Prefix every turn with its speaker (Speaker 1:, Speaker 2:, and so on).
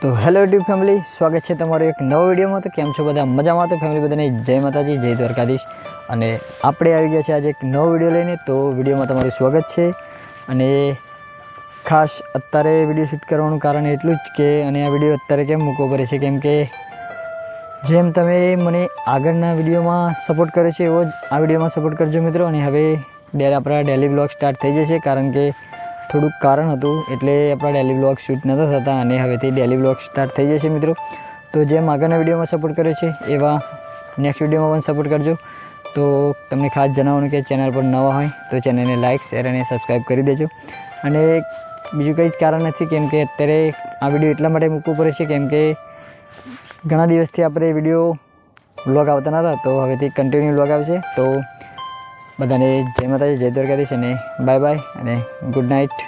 Speaker 1: તો hello YouTube family, સ્વાગત છે તમારું એક નવો વિડીયોમાં. તો કેમ છો બધા? મજામાં તો ફેમિલી બધાને? જય માતાજી, જય દ્વારકાધીશ. અને આપણે આવી ગયા છે આજે એક નવો વીડિયો લઈને. તો વિડીયોમાં તમારું સ્વાગત છે. અને ખાસ અત્યારે વીડિયો શૂટ કરવાનું કારણ એટલું જ કે અને આ વીડિયો અત્યારે કેમ મૂકવો પડે છે? કેમ કે જેમ તમે મને આગળના વિડીયોમાં સપોર્ટ કર્યો છે, એવો જ આ વિડીયોમાં સપોર્ટ કરજો મિત્રો. અને હવે ડે આપણા ડેલી બ્લોગ સ્ટાર્ટ થઈ જશે. કારણ કે થોડુંક કારણ હતું, એટલે આપણા ડેલી બ્લોગ શૂટ નહોતા થતા અને હવેથી ડેલી બ્લોગ સ્ટાર્ટ થઈ જશે મિત્રો. તો જેમ આગળના વિડીયોમાં સપોર્ટ કર્યો છે, એવા નેક્સ્ટ વિડીયોમાં પણ સપોર્ટ કરજો. તો તમને ખાસ જણાવવાનું કે ચેનલ પર નવા હોય, તો ચેનલને લાઇક શેર અને સબસ્ક્રાઈબ કરી દેજો. અને બીજું કંઈ જ કારણ નથી, કેમ કે અત્યારે આ વીડિયો એટલા માટે મૂકવું પડે છે, કેમ કે ઘણા દિવસથી આપણે વીડિયો વ્લોગ આવતા નહોતા તો હવેથી કન્ટિન્યુ વ્લોગ આવશે. તો બધાને જય માતાજી જય દ્વારકાધીશ અને બાય બાય અને ગુડ નાઇટ